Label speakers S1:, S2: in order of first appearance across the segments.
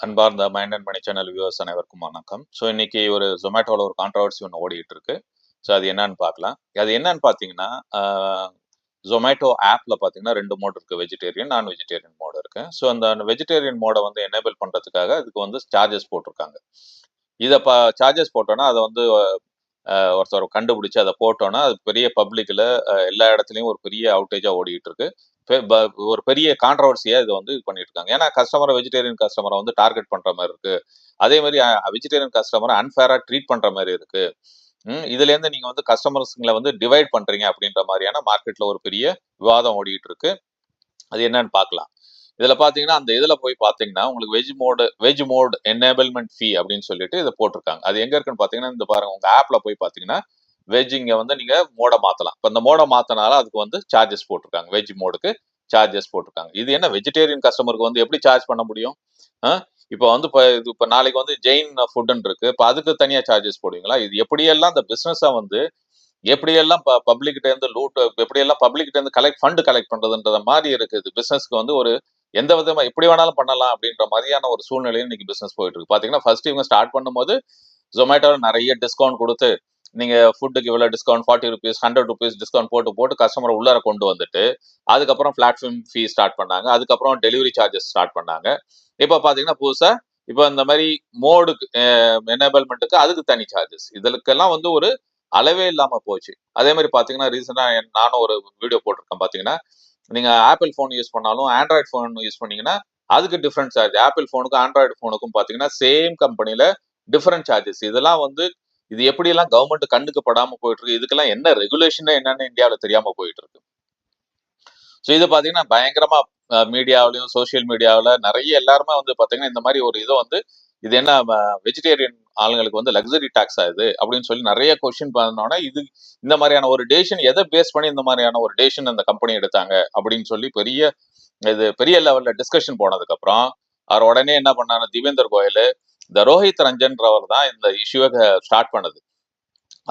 S1: அன்பார்ந்த mind and money channel viewers அனைவருக்கும் வணக்கம். ஸோ இன்னைக்கு ஒரு ஜொமேட்டோவில் ஒரு கான்ட்ரவர்சி ஒன்று ஓடிட்டு இருக்கு ஸோ அது என்னன்னு பார்க்கலாம். அது என்னன்னு பார்த்தீங்கன்னா ஜொமேட்டோ ஆப்பில் பார்த்தீங்கன்னா ரெண்டு மோட் இருக்கு. வெஜிடேரியன் நான் வெஜிடேரியன் மோடு இருக்கு. ஸோ அந்த வெஜிடேரியன் மோடை வந்து எனேபிள் பண்ணுறதுக்காக அதுக்கு வந்து சார்ஜஸ் போட்டிருக்காங்க. இதை ப சார்ஜஸ் போட்டோன்னா அதை வந்து ஒருத்தர் கண்டுபிடிச்சு அதை போட்டோன்னா அது பெரிய பப்ளிக்கில் எல்லா இடத்துலையும் ஒரு பெரிய அவுட்டேஜாக ஓடிட்டு இருக்கு ஒரு பெரிய கான்ட்ரவர்சியாக இதை வந்து இது பண்ணிட்டு இருக்காங்க ஏன்னா கஸ்டமரை வெஜிடேரியன் கஸ்டமரை வந்து டார்கெட் பண்ணுற மாதிரி இருக்கு. அதே மாதிரி வெஜிடேரியன் கஸ்டமரை அன்ஃபேராக ட்ரீட் பண்ணுற மாதிரி இருக்கு. இதுலேருந்து நீங்கள் வந்து கஸ்டமர்ஸுங்களை வந்து டிவைட் பண்ணுறீங்க அப்படின்ற மாதிரியான மார்க்கெட்டில் ஒரு பெரிய விவாதம் ஓடிட்டு இருக்கு அது என்னன்னு பார்க்கலாம். இதில் பார்த்தீங்கன்னா அந்த இதில் போய் பார்த்தீங்கன்னா உங்களுக்கு veg mode veg mode enablement fee அப்படின்னு சொல்லிட்டு இதை போட்டிருக்காங்க. அது எங்கே இருக்குன்னு பார்த்தீங்கன்னா இந்த பாருங்க உங்கள் ஆப்பில் போய் பார்த்தீங்கன்னா வெஜ்ஜிங்க வந்து நீங்க மோட மாத்தலாம். இப்ப இந்த மோட மாத்தினால அதுக்கு வந்து சார்ஜஸ் போட்டிருக்காங்க. வெஜ் மோடுக்கு சார்ஜஸ் போட்டிருக்காங்க. இது என்ன வெஜிடேரியன் கஸ்டமருக்கு வந்து எப்படி சார்ஜ் பண்ண முடியும்? இப்போ வந்து இப்போ இது இப்போ நாளைக்கு வந்து ஜெயின் ஃபுட்டுன்னு இருக்கு. இப்போ அதுக்கு தனியா சார்ஜஸ் போடுவீங்களா? இது எப்படியெல்லாம் இந்த பிசினஸை வந்து எப்படியெல்லாம் பப்ளிக்கிட்ட இருந்து லூட் எப்படியெல்லாம் பப்ளிக்கிட்ட இருந்து கலெக்ட் ஃபண்ட் கலெக்ட் பண்றதுன்றத மாதிரி இருக்குது. பிசினஸ்க்கு வந்து ஒரு எந்த விதமா எப்படி வேணாலும் பண்ணலாம் அப்படின்ற மாதிரியான ஒரு சூழ்நிலையில் இன்னைக்கு பிசினஸ் போயிட்டு இருக்கு. பாத்தீங்கன்னா ஃபர்ஸ்ட் இவங்க ஸ்டார்ட் பண்ணும்போது ஜொமேட்டோவில் நிறைய டிஸ்கவுண்ட் கொடுத்து நீங்க ஃபுட்டுக்கு இவ்வளோ discount forty rupees hundred rupees discount போட்டு போட்டு கஸ்டமரை உள்ளார கொண்டு வந்துட்டு அதுக்கப்புறம் பிளாட்ஃபார்ம் ஃபீ ஸ்டார்ட் பண்ணாங்க. அதுக்கப்புறம் டெலிவரி சார்ஜஸ் ஸ்டார்ட் பண்ணாங்க. இப்போ பார்த்தீங்கன்னா புதுசாக இப்போ இந்த மாதிரி மோடுக்கு எனேபிள்மெண்ட்டுக்கு அதுக்கு தனி சார்ஜஸ் இதுக்கெல்லாம் வந்து ஒரு அளவே இல்லாமல் போச்சு. அதே மாதிரி பார்த்தீங்கன்னா ரீசெண்டாக நானும் ஒரு வீடியோ போட்டிருக்கேன் பார்த்தீங்கன்னா நீங்கள் ஆப்பிள் ஃபோன் யூஸ் பண்ணாலும் ஆண்ட்ராய்டு ஃபோன் யூஸ் பண்ணீங்கன்னா அதுக்கு டிஃப்ரெண்ட் சார்ஜ் ஆப்பிள் ஃபோனுக்கும் ஆண்ட்ராய்டு ஃபோனுக்கும் பார்த்தீங்கன்னா சேம் கம்பெனியில் டிஃப்ரெண்ட் சார்ஜஸ் இதெல்லாம் வந்து இது எப்படியெல்லாம் கவர்மெண்ட் கண்ணுக்கு படாம போயிட்டு இருக்கு இதுக்கெல்லாம் என்ன ரெகுலேஷன் என்னன்னு இந்தியாவில் தெரியாம போயிட்டு இருக்கு ஸோ இது பாத்தீங்கன்னா பயங்கரமா மீடியாவிலையும் சோஷியல் மீடியாவில் நிறைய எல்லாருமே வந்து பாத்தீங்கன்னா இந்த மாதிரி ஒரு இதை வந்து இது என்ன வெஜிடேரியன் ஆளுங்களுக்கு வந்து லக்ஸரி டாக்ஸ் ஆகுது அப்படின்னு சொல்லி நிறைய கொஸ்டின் பண்ணோன்னா இது இந்த மாதிரியான ஒரு டேஷன் எதை பேஸ் பண்ணி இந்த மாதிரியான ஒரு டேஷன் அந்த கம்பெனி எடுத்தாங்க அப்படின்னு சொல்லி பெரிய இது பெரிய லெவல்ல டிஸ்கஷன் போனதுக்கு அப்புறம் அவர் உடனே என்ன பண்ணாரு திவேந்தர் கோயல் இந்த ரோஹித் ரஞ்சன்றவர் தான் இந்த இஷ்யூவை ஸ்டார்ட் பண்ணது.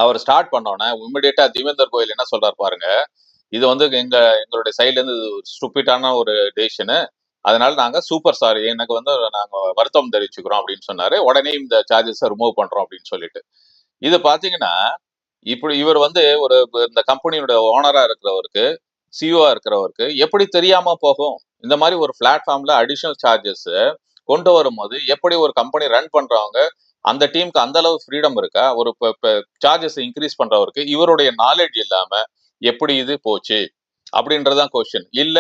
S1: அவர் ஸ்டார்ட் பண்ணோன்னே இமிடியேட்டா திவேந்தர் கோயில் என்ன சொல்றாரு பாருங்க இது வந்து எங்க எங்களுடைய சைட்ல இருந்து ஸ்டூப்பிட்டான ஒரு டேஷனு அதனால நாங்க சூப்பர் சாரி எனக்கு வந்து நாங்க வருத்தம் தெரிவிச்சுக்கிறோம் அப்படின்னு சொன்னாரு. உடனே இந்த சார்ஜஸை ரிமூவ் பண்றோம் அப்படின்னு சொல்லிட்டு. இது பாத்தீங்கன்னா இப்படி இவர் வந்து ஒரு இந்த கம்பெனியோட ஓனரா இருக்கிறவருக்கு சிஓ இருக்கிறவருக்கு எப்படி தெரியாம போகும்? இந்த மாதிரி ஒரு பிளாட்ஃபார்ம்ல அடிஷனல் சார்ஜஸ் கொண்டு வரும்போது எப்படி ஒரு கம்பெனி ரன் பண்றவங்க அந்த டீமுக்கு அந்த அளவு ஃப்ரீடம் இருக்கா? ஒரு சார்ஜஸ் இன்க்ரீஸ் பண்றவருக்கு இவருடைய நாலேஜ் இல்லாம எப்படி இது போச்சு? அப்படின்றதான் கொஸ்டின் இல்ல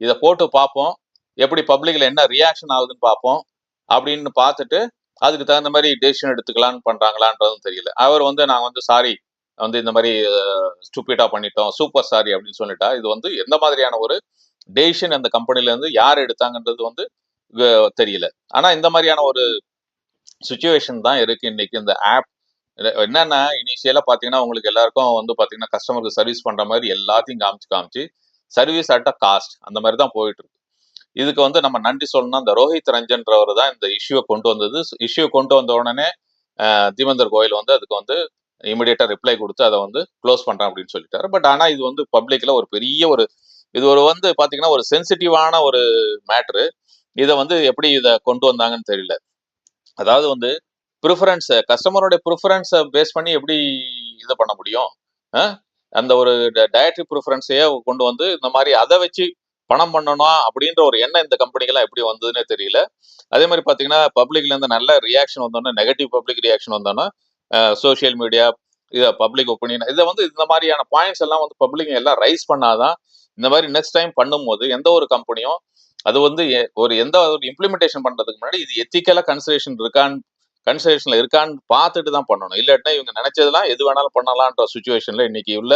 S1: இதை போட்டு பார்ப்போம். எப்படி பப்ளிக்ல என்ன ரியாக்ஷன் ஆகுதுன்னு பார்ப்போம். அப்படின்னு பார்த்துட்டு அதுக்கு தகுந்த மாதிரி டெசிஷன் எடுத்துக்கலாம்னு பண்றாங்களான்றதும் தெரியல. அவர் வந்து நான் வந்து சாரி வந்து இந்த மாதிரி ஸ்டூப்பிட்டா பண்ணிட்டோம். சூப்பர் சாரி அப்படின்னு சொல்லிட்டா. இது வந்து எந்த மாதிரியான ஒரு டெசிஷன் அந்த கம்பெனில இருந்து யார் எடுத்தாங்கன்றது வந்து தெரியல. ஆனா இந்த மாதிரியான ஒரு சுச்சுவேஷன் தான் இருக்கு இன்னைக்கு இந்த ஆப் என்னன்னா இனிஷியலா பாத்தீங்கன்னா உங்களுக்கு எல்லாருக்கும் வந்து பாத்தீங்கன்னா கஸ்டமருக்கு சர்வீஸ் பண்ற மாதிரி எல்லாத்தையும் காமிச்சு காமிச்சு சர்வீஸ் அட் அ காஸ்ட் அந்த மாதிரி தான் போயிட்டு இருக்கு. இதுக்கு வந்து நம்ம நன்றி சொல்லணும் இந்த ரோஹித் ரஞ்சன்றவர் தான் இந்த இஷ்யூவை கொண்டு வந்தது. இஷ்யூ கொண்டு வந்த உடனே தீமந்தர் கோயில் வந்து அதுக்கு வந்து இமிடியேட்டா ரிப்ளை கொடுத்து அதை வந்து க்ளோஸ் பண்றேன் அப்படின்னு சொல்லிட்டாரு. பட் ஆனா இது வந்து பப்ளிக்ல ஒரு பெரிய ஒரு இது ஒரு வந்து பாத்தீங்கன்னா ஒரு சென்சிட்டிவான ஒரு மேட்ரு இதை வந்து எப்படி இதை கொண்டு வந்தாங்கன்னு தெரியல. அதாவது வந்து ப்ரிஃபரன்ஸை கஸ்டமருடைய ப்ரிஃபரன்ஸை பேஸ் பண்ணி எப்படி இதை பண்ண முடியும்? அந்த ஒரு டயட்ரி ப்ரிஃபரன்ஸையே கொண்டு வந்து இந்த மாதிரி அதை வச்சு பணம் பண்ணணும் அப்படின்ற ஒரு எண்ணம் இந்த கம்பெனிக்கெல்லாம் எப்படி வந்ததுன்னே தெரியல. அதே மாதிரி பார்த்தீங்கன்னா பப்ளிக்ல இருந்து நல்ல ரியாக்ஷன் வந்தோன்னா நெகட்டிவ் பப்ளிக் ரியாக்ஷன் வந்தோன்னா சோஷியல் மீடியா இதை பப்ளிக் ஒப்பீனியன் இதை வந்து இந்த மாதிரியான பாயிண்ட்ஸ் எல்லாம் வந்து பப்ளிக் எல்லாம் ரைஸ் பண்ணாதான் இந்த மாதிரி நெக்ஸ்ட் டைம் பண்ணும்போது எந்த ஒரு கம்பெனியும் அது வந்து எ- ஒரு எந்த ஒரு இம்ப்ளிமெண்டேஷன் பண்றதுக்கு முன்னாடி இது எத்திக்கலா கன்சிடரேஷன் இருக்கான்னு கன்சிடரேஷன்ல இருக்கான்னு பார்த்துட்டு தான் பண்ணணும். இல்லாட்டினா இவங்க நினைச்சதெல்லாம் எது வேணாலும் பண்ணலான்ற சுச்சுவேஷன்ல இன்னைக்கு உள்ள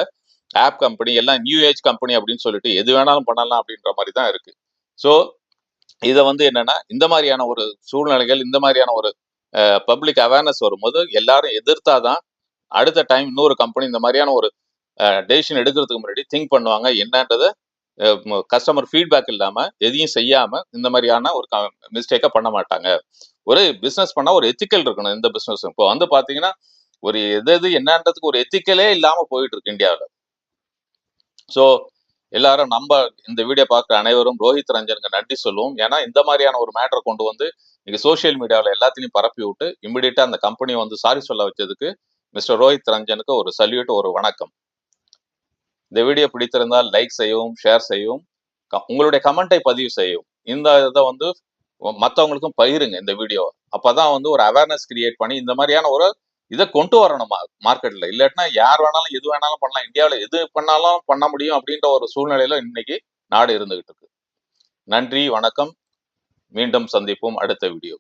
S1: ஆப் கம்பெனி எல்லாம் நியூ ஏஜ் கம்பெனி அப்படின்னு சொல்லிட்டு எது வேணாலும் பண்ணலாம் அப்படின்ற மாதிரி தான் இருக்கு. ஸோ இதை வந்து என்னன்னா இந்த மாதிரியான ஒரு சூழ்நிலைகள் இந்த மாதிரியான ஒரு பப்ளிக் அவேர்னஸ் வரும்போது எல்லாரும் எதிர்த்தாதான் அடுத்த டைம் இன்னொரு கம்பெனி இந்த மாதிரியான ஒரு டெசிஷன் எடுக்கிறதுக்கு முன்னாடி திங்க் பண்ணுவாங்க. என்னன்றதை கஸ்டமர் ஃபீட்பேக் இல்லாம எதையும் செய்யாம இந்த மாதிரியான ஒரு மிஸ்டேக்கை பண்ண மாட்டாங்க. ஒரு பிசினஸ் பண்ணா ஒரு எத்திக்கல் இருக்கணும் இந்த பிசினஸ் இப்போ வந்து பாத்தீங்கன்னா ஒரு எது எது என்னன்றதுக்கு ஒரு எத்திக்கலே இல்லாம போயிட்டு இருக்கு இந்தியாவில். ஸோ எல்லாரும் நம்ம இந்த வீடியோ பார்க்குற அனைவரும் ரோஹித் ரஞ்சனுக்கு நன்றி சொல்லுவோம். ஏன்னா இந்த மாதிரியான ஒரு மேட்டரை கொண்டு வந்து நீங்க சோஷியல் மீடியாவில் எல்லாத்தையும் பரப்பி விட்டு இம்மிடியட்டா அந்த கம்பெனியை வந்து சாரி சொல்ல வச்சதுக்கு மிஸ்டர் ரோஹித் ரஞ்சனுக்கு ஒரு சல்யூட் ஒரு வணக்கம். இந்த வீடியோ பிடித்திருந்தால் லைக் செய்யவும் ஷேர் செய்யவும் உங்களுடைய கமெண்ட்டை பதிவு செய்யவும். இந்த இதை வந்து மற்றவங்களுக்கும் பகிருங்க இந்த வீடியோ அப்பதான் வந்து ஒரு அவேர்னஸ் கிரியேட் பண்ணி இந்த மாதிரியான ஒரு இதை கொண்டு வரணும் மார்க்கெட்ல இல்லாட்டினா யார் வேணாலும் எது வேணாலும் பண்ணலாம். இந்தியாவில் எது பண்ணாலும் பண்ண முடியும் அப்படின்ற ஒரு சூழ்நிலையில இன்னைக்கு நாடு இருந்துகிட்டு இருக்கு. நன்றி வணக்கம். மீண்டும் சந்திப்போம் அடுத்த வீடியோ